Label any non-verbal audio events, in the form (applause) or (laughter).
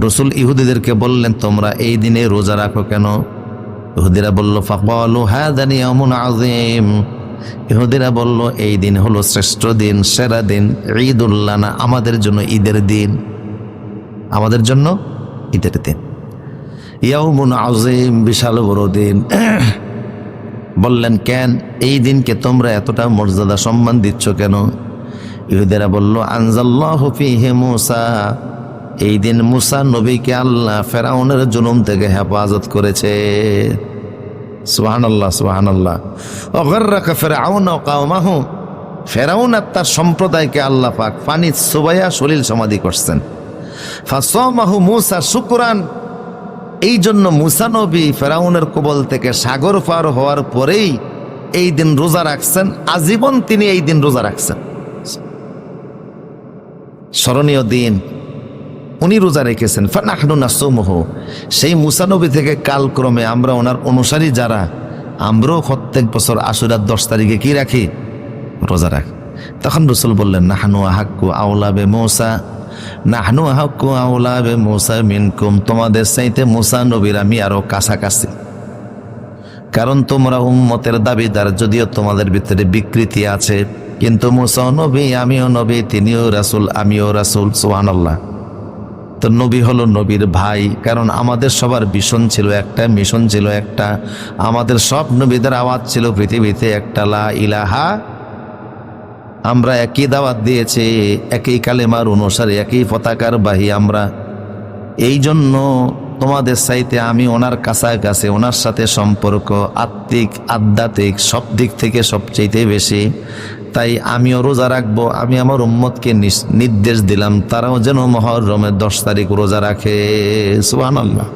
রসুল ইহুদিদেরকে বললেন, তোমরা এই দিনে রোজা রাখো কেন? ইহুদিরা বলল ফাকবালু হ্যাঁ আজিম ইহুদিরা বলল, এই দিন হলো শ্রেষ্ঠ দিন, সেরা দিন ঈদুল্লাহ না আমাদের জন্য ঈদের দিন। আমাদের জন্য ঈদের দিন। ইয়াউমুন আজিম বিশাল বড় দিন। (clears throat) বললেন, কেন? এই দিনকে তোমরা এতটা মর্যাদা সম্মান দিচ্ছ কেন? ইহুদেরা বলল, আনজাল্লাহ ফিহে মুসা। এই দিন মুসা নবীকে আল্লাহ ফেরাউনের জুলুম থেকে হেফাজত করেছে। আল্লাহ আল্লাহ ফেরাউন আর সম্প্রদায়কে আল্লাহ সুবাইয়া সলিল সমাধি করছেন। মুসা এই জন্য ফেরাউনের কবল থেকে সাগর পার হওয়ার পরেই এই দিন রোজা রাখছেন, আজীবন তিনি এই দিন রোজা রাখছেন। স্মরণীয় দিন উনি রোজা রেখেছেন। ফানাহনু নাসমহ সেই মুসানবী থেকে কালক্রমে আমরা ওনার অনুসারী যারা, আমরাও প্রত্যেক বছর আশুরার দশ তারিখে কি রাখি? রোজা রাখ। তখন রসুল বললেন, নাহানু আহাক্কু আউলাবে মৌসা, নাহানু আহাক্কু আউলাবে মৌসা মিনকুম। তোমাদের চাইতে মুসা নবীর আমি আরও কাছাকাছি। কারণ তোমরা উম্মতের দাবিদার, যদিও তোমাদের ভিতরে বিকৃতি আছে। কিন্তু মুসা নবী, আমিও নবী, তিনিও রাসুল, আমিও রাসুল সোহানাল্লাহ তো নবী হলো নবীর ভাই, কারণ আমাদের সবার ভীষণ ছিল একটা, মিশন ছিল একটা। আমাদের সব নবীদের আওয়াজ ছিল পৃথিবীতে একটা, লা ইলাহা। আমরা একই দাওয়াত দিয়েছি, একই কালেমার অনুসারে, একই পতাকার বাহি আমরা। এই জন্য তোমাদের চাইতে আমি ওনার কাছাকাছি, ওনার সাথে সম্পর্ক আত্মিক, আধ্যাত্মিক, সব দিক থেকে সবচেয়ে বেশি। তাই আমিও রোজা রাখব, আমি আমার উম্মতকে নির্দেশ দিলাম, তারাও যেন মহরমের দশ তারিখ রোজা রাখে। সুবহানাল্লাহ।